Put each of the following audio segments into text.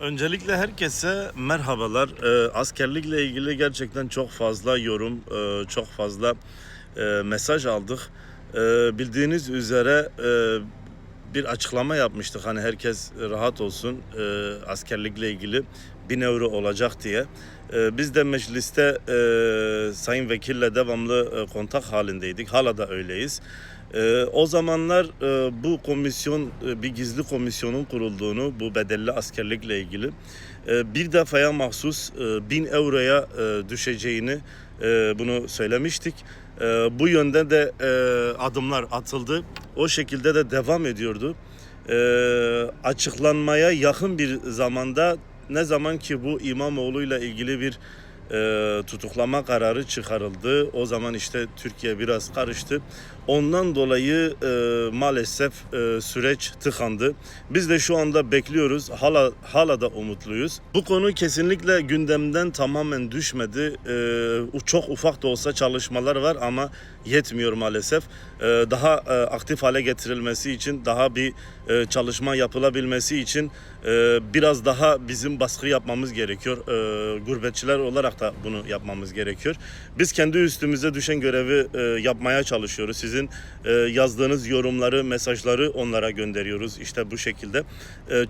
Öncelikle herkese merhabalar. Ee, askerlikle ilgili gerçekten çok fazla yorum, e, çok fazla e, mesaj aldık. E, bildiğiniz üzere e, bir açıklama yapmıştık. Hani herkes rahat olsun e, askerlikle ilgili 1000 euro olacak diye. E, biz de mecliste e, Sayın Vekille devamlı e, kontak halindeydik. Hala da öyleyiz. Ee, o zamanlar e, bu komisyon e, bir gizli komisyonun kurulduğunu bu bedelli askerlikle ilgili e, bir defaya mahsus e, 1000 euroya e, düşeceğini e, bunu söylemiştik. E, bu yönde de e, adımlar atıldı. O şekilde de devam ediyordu. E, açıklanmaya yakın bir zamanda ne zaman ki bu İmamoğlu'yla ilgili bir e, tutuklama kararı çıkarıldı. O zaman işte Türkiye biraz karıştı. Ondan dolayı e, maalesef e, süreç tıkandı. Biz de şu anda bekliyoruz. Hala hala da umutluyuz. Bu konu kesinlikle gündemden tamamen düşmedi. E, çok ufak da olsa çalışmalar var ama yetmiyor maalesef. E, daha e, aktif hale getirilmesi için, daha bir e, çalışma yapılabilmesi için e, biraz daha bizim baskı yapmamız gerekiyor. E, gurbetçiler olarak da bunu yapmamız gerekiyor. Biz kendi üstümüze düşen görevi e, yapmaya çalışıyoruz. Sizin e, yazdığınız yorumları, mesajları onlara gönderiyoruz. İşte bu şekilde. E, e,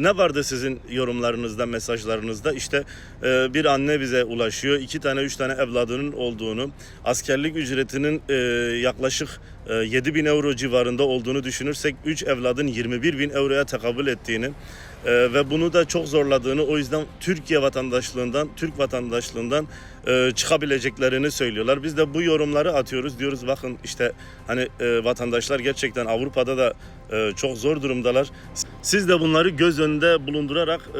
ne vardı sizin yorumlarınızda, mesajlarınızda? İşte e, bir anne bize ulaşıyor. iki tane, üç tane evladının olduğunu, askerlik ücretinin e, yaklaşık 7 bin euro civarında olduğunu düşünürsek 3 evladın 21 bin euroya tekabül ettiğini e, ve bunu da çok zorladığını o yüzden Türkiye vatandaşlığından, Türk vatandaşlığından e, çıkabileceklerini söylüyorlar. Biz de bu yorumları atıyoruz. Diyoruz bakın işte hani e, vatandaşlar gerçekten Avrupa'da da e, çok zor durumdalar. Siz de bunları göz önünde bulundurarak e,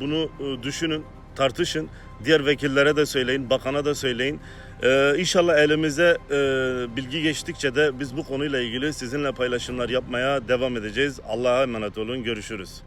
bunu e, düşünün, tartışın. Diğer vekillere de söyleyin, bakana da söyleyin. Ee, inşallah elimize e, bilgi geçtikçe de biz bu konuyla ilgili sizinle paylaşımlar yapmaya devam edeceğiz. Allah'a emanet olun. Görüşürüz.